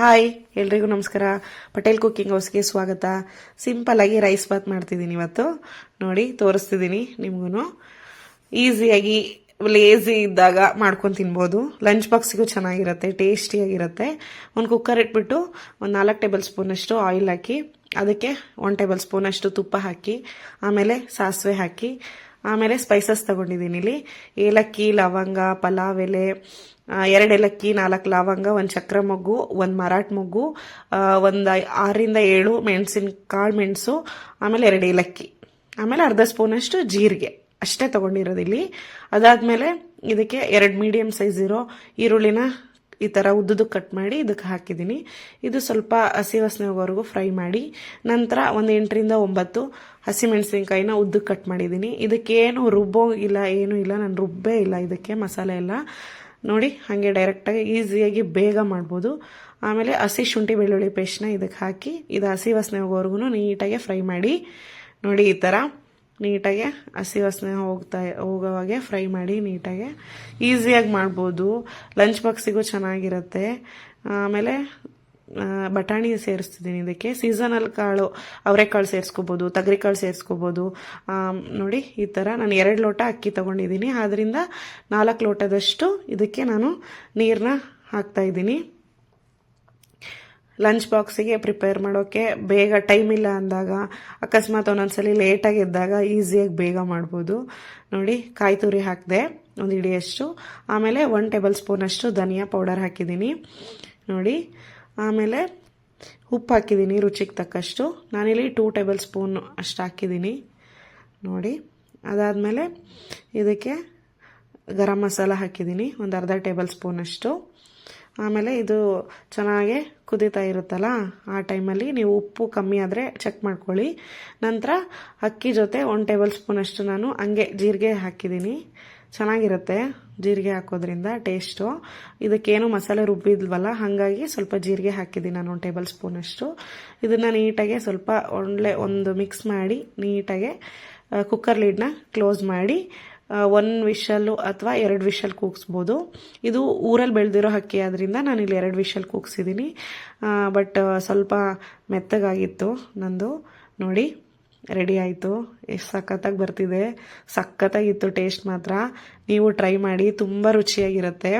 Hi, ಎಲ್ರಿಗೂ ನಮಸ್ಕಾರ. Patel cooking ಹೌಸ್ಗೆ ಸ್ವಾಗತ. ಸಿಂಪಲ್ ಆಗಿ ರೈಸ್ ಬಾತ್ ಮಾಡ್ತಿದ್ದೀನಿ ಇವತ್ತು. ನೋಡಿ, ತೋರಿಸ್ತಿದ್ದೀನಿ ನಿಮ್ಗೂ ಈಸಿಯಾಗಿ ಲೇಸಿ ಇದ್ದಾಗ ಮಾಡ್ಕೊಂಡು ತಿನ್ಬೋದು. ಲಂಚ್ ಬಾಕ್ಸಿಗೂ ಚೆನ್ನಾಗಿರುತ್ತೆ ಟೇಸ್ಟಿಯಾಗಿರುತ್ತೆ ಒಂದು ಕುಕ್ಕರ್ ಇಟ್ಬಿಟ್ಟು ಒಂದು ನಾಲ್ಕು ಟೇಬಲ್ ಸ್ಪೂನಷ್ಟು ಆಯಿಲ್ ಹಾಕಿ, ಅದಕ್ಕೆ ಒನ್ ಟೇಬಲ್ ಸ್ಪೂನಷ್ಟು ತುಪ್ಪ ಹಾಕಿ, ಆಮೇಲೆ ಸಾಸಿವೆ ಹಾಕಿ ಆಮೇಲೆ ಸ್ಪೈಸಸ್ ತಗೊಂಡಿದ್ದೀನಿ ಇಲ್ಲಿ. ಏಲಕ್ಕಿ, ಲವಂಗ, ಪಲಾವ್, ಎಲೆ ಎರಡು ಏಲಕ್ಕಿ, ನಾಲ್ಕು ಲವಂಗ, ಒಂದು ಚಕ್ರ ಮೊಗ್ಗು, ಒಂದು ಮರಾಠ ಮೊಗ್ಗು ಒಂದು ಆರರಿಂದ ಏಳು ಮೆಣಸಿನ ಕಾಳು ಮೆಣಸು, ಆಮೇಲೆ ಎರಡು ಏಲಕ್ಕಿ. ಆಮೇಲೆ ಅರ್ಧ ಸ್ಪೂನಷ್ಟು ಜೀರಿಗೆ. ಅಷ್ಟೇ ತಗೊಂಡಿರೋದು ಇಲ್ಲಿ. ಅದಾದಮೇಲೆ ಇದಕ್ಕೆ ಎರಡು ಮೀಡಿಯಮ್ ಸೈಜ್ ಇರೋ ಈರುಳ್ಳಿನ ಈ ಥರ ಉದ್ದದಕ್ಕೆ ಕಟ್ ಮಾಡಿ ಇದಕ್ಕೆ ಹಾಕಿದ್ದೀನಿ. ಇದು ಸ್ವಲ್ಪ ಹಸಿ ವಾಸನೆ ಹೋಗೋವರೆಗೂ ಫ್ರೈ ಮಾಡಿ. ನಂತರ ಒಂದು ಎಂಟರಿಂದ ಒಂಬತ್ತು ಹಸಿಮೆಣಸಿನ್ಕಾಯಿನ ಉದ್ದಕ್ಕೆ ಕಟ್ ಮಾಡಿದ್ದೀನಿ. ಇದಕ್ಕೇನು ರುಬ್ಬೋ ಇಲ್ಲ, ಏನೂ ಇಲ್ಲ, ನಾನು ರುಬ್ಬೇ ಇಲ್ಲ ಇದಕ್ಕೆ ಮಸಾಲೆ ಎಲ್ಲ. ನೋಡಿ, ಹಾಗೆ ಡೈರೆಕ್ಟಾಗಿ ಈಸಿಯಾಗಿ ಬೇಗ ಮಾಡ್ಬೋದು. ಆಮೇಲೆ ಹಸಿ ಶುಂಠಿ ಬೆಳ್ಳುಳ್ಳಿ ಪೇಸ್ಟ್ನ ಇದಕ್ಕೆ ಹಾಕಿ, ಇದು ಹಸಿ ವಾಸನೆ ಹೋಗೋವರೆಗೂ ನೀಟಾಗಿ ಫ್ರೈ ಮಾಡಿ. ನೋಡಿ ಈ ಥರ ನೀಟಾಗಿ ಹಸಿ ವಾಸನೆ ಹೋಗ್ತಾ, ಹೋಗೋವಾಗೆ ಫ್ರೈ ಮಾಡಿ ನೀಟಾಗೆ ಈಸಿಯಾಗಿ ಮಾಡ್ಬೋದು. ಲಂಚ್ ಬಾಕ್ಸಿಗೂ ಚೆನ್ನಾಗಿರುತ್ತೆ. ಆಮೇಲೆ ಬಟಾಣಿ ಸೇರಿಸ್ತಿದ್ದೀನಿ ಇದಕ್ಕೆ. ಸೀಸನಲ್ ಕಾಳು, ಅವರೆಕಾಳು ಸೇರಿಸ್ಕೋಬೋದು, ತೊಗರಿಕಾಳು ಸೇರಿಸ್ಕೋಬೋದು. ನೋಡಿ, ಈ ಥರ ನಾನು ಎರಡು ಲೋಟ ಅಕ್ಕಿ ತೊಗೊಂಡಿದ್ದೀನಿ. ಆದ್ದರಿಂದ ನಾಲ್ಕು ಲೋಟದಷ್ಟು ಇದಕ್ಕೆ ನಾನು ನೀರನ್ನ ಹಾಕ್ತಾ ಇದ್ದೀನಿ. ಲಂಚ್ ಬಾಕ್ಸಿಗೆ ಪ್ರಿಪೇರ್ ಮಾಡೋಕ್ಕೆ ಬೇಗ ಟೈಮ್ ಇಲ್ಲ ಅಂದಾಗ, ಅಕಸ್ಮಾತ್ ಒಂದೊಂದ್ಸಲಿ ಲೇಟಾಗಿ ಎದ್ದಾಗ ಈಸಿಯಾಗಿ ಬೇಗ ಮಾಡ್ಬೋದು. ನೋಡಿ, ಕಾಯಿ ತುರಿ ಹಾಕಿದೆ, ಒಂದು ಇಡಿಯಷ್ಟು ಆಮೇಲೆ ಒನ್ ಟೇಬಲ್ ಸ್ಪೂನಷ್ಟು ಧನಿಯಾ ಪೌಡರ್ ಹಾಕಿದ್ದೀನಿ. ನೋಡಿ, ಆಮೇಲೆ ಉಪ್ಪು ಹಾಕಿದ್ದೀನಿ ರುಚಿಗೆ ತಕ್ಕಷ್ಟು. ನಾನಿಲ್ಲಿ ಟೂ ಟೇಬಲ್ ಸ್ಪೂನ್ ಅಷ್ಟು ಹಾಕಿದ್ದೀನಿ. ನೋಡಿ, ಅದಾದಮೇಲೆ ಇದಕ್ಕೆ ಗರಂ ಮಸಾಲ ಹಾಕಿದ್ದೀನಿ, ಒಂದು ಅರ್ಧ ಟೇಬಲ್ ಸ್ಪೂನಷ್ಟು ಆಮೇಲೆ ಇದು ಚೆನ್ನಾಗಿ ಕುದೀತಾ ಇರುತ್ತಲ್ಲ, ಆ ಟೈಮಲ್ಲಿ ನೀವು ಉಪ್ಪು ಕಮ್ಮಿ ಆದರೆ ಚೆಕ್ ಮಾಡ್ಕೊಳ್ಳಿ. ನಂತರ ಅಕ್ಕಿ ಜೊತೆ ಒನ್ ಟೇಬಲ್ ಸ್ಪೂನಷ್ಟು ನಾನು ಹಂಗೆ ಜೀರಿಗೆ ಹಾಕಿದ್ದೀನಿ. ಚೆನ್ನಾಗಿರುತ್ತೆ ಜೀರಿಗೆ ಹಾಕೋದ್ರಿಂದ ಟೇಸ್ಟು ಇದಕ್ಕೇನು ಮಸಾಲೆ ರುಬ್ಬಿದ್ವಲ್ಲ, ಹಾಗಾಗಿ ಸ್ವಲ್ಪ ಜೀರಿಗೆ ಹಾಕಿದ್ದೀನಿ ನಾನು ಒಂದು ಟೇಬಲ್ ಸ್ಪೂನಷ್ಟು ಇದನ್ನು ನೀಟಾಗಿ ಸ್ವಲ್ಪ ಒಳ್ಳೆ ಒಂದು ಮಿಕ್ಸ್ ಮಾಡಿ, ನೀಟಾಗೆ ಕುಕ್ಕರ್ ಲೀಡ್ನ ಕ್ಲೋಸ್ ಮಾಡಿ ಒನ್ ವಿಷಲ್ಲು ಅಥವಾ ಎರಡು ವಿಷಲ್ ಕೂಗಿಸ್ಬೋದು. ಇದು ಊರಲ್ಲಿ ಬೆಳೆದಿರೋ ಹಕ್ಕಿ ಆದ್ದರಿಂದ ನಾನು ಇಲ್ಲಿ ಎರಡು ವಿಷಲ್ ಕೂಗ್ಸಿದ್ದೀನಿ ಬಟ್ ಸ್ವಲ್ಪ ಮೆತ್ತಗಾಗಿತ್ತು ನಂದು. ನೋಡಿ ರೆಡಿ ಆಯಿತು. ಎಷ್ಟು ಸಖತ್ತಾಗಿ ಬರ್ತಿದೆ. ಸಖತ್ತಾಗಿತ್ತು ಟೇಸ್ಟ್ ಮಾತ್ರ. ನೀವು ಟ್ರೈ ಮಾಡಿ, ತುಂಬ ರುಚಿಯಾಗಿರುತ್ತೆ.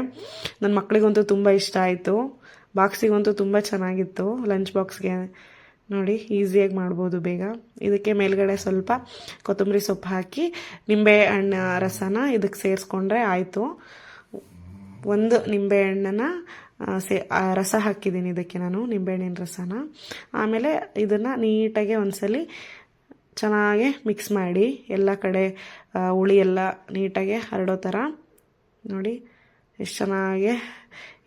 ನನ್ನ ಮಕ್ಕಳಿಗಂತೂ ತುಂಬ ಇಷ್ಟ ಆಯಿತು. ಬಾಕ್ಸಿಗಂತೂ ತುಂಬ ಚೆನ್ನಾಗಿತ್ತು. ಲಂಚ್ ಬಾಕ್ಸ್ಗೆ ನೋಡಿ, ಈಸಿಯಾಗಿ ಮಾಡ್ಬೋದು ಬೇಗ. ಇದಕ್ಕೆ ಮೇಲ್ಗಡೆ ಸ್ವಲ್ಪ ಕೊತ್ತಂಬರಿ ಸೊಪ್ಪು ಹಾಕಿ, ನಿಂಬೆ ಹಣ್ಣ ರಸನ ಇದಕ್ಕೆ ಸೇರಿಸ್ಕೊಂಡ್ರೆ ಆಯಿತು. ಒಂದು ನಿಂಬೆಹಣ್ಣನ್ನು ಸೇ ರಸ ಹಾಕಿದ್ದೀನಿ ಇದಕ್ಕೆ ನಾನು ನಿಂಬೆಹಣ್ಣಿನ ರಸನ. ಆಮೇಲೆ ಇದನ್ನು ನೀಟಾಗಿ ಒಂದ್ಸಲಿ ಚೆನ್ನಾಗಿ ಮಿಕ್ಸ್ ಮಾಡಿ, ಎಲ್ಲ ಕಡೆ ಹುಳಿ ಎಲ್ಲ ನೀಟಾಗಿ ಹರಡೋ ಥರ ನೋಡಿ, ಎಷ್ಟು ಚೆನ್ನಾಗಿ,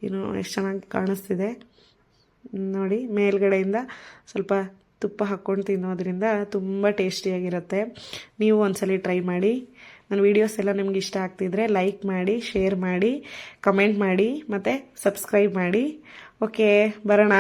ಏನು, ಎಷ್ಟು ಚೆನ್ನಾಗಿ ಕಾಣಿಸ್ತಿದೆ. ನೋಡಿ, ಮೇಲ್ಗಡೆಯಿಂದ ಸ್ವಲ್ಪ ತುಪ್ಪ ಹಾಕ್ಕೊಂಡು ತಿನ್ನೋದ್ರಿಂದ ತುಂಬ ಟೇಸ್ಟಿಯಾಗಿರುತ್ತೆ. ನೀವು ಒಂದ್ಸಲ ಟ್ರೈ ಮಾಡಿ. ನನ್ನ ವೀಡಿಯೋಸ್ ಎಲ್ಲ ನಿಮ್ಗೆ ಇಷ್ಟ ಆಗ್ತಿದ್ರೆ ಲೈಕ್ ಮಾಡಿ ಶೇರ್ ಮಾಡಿ ಕಮೆಂಟ್ ಮಾಡಿ, ಮತ್ತು ಸಬ್ಸ್ಕ್ರೈಬ್ ಮಾಡಿ. ಓಕೆ ಬರೋಣ.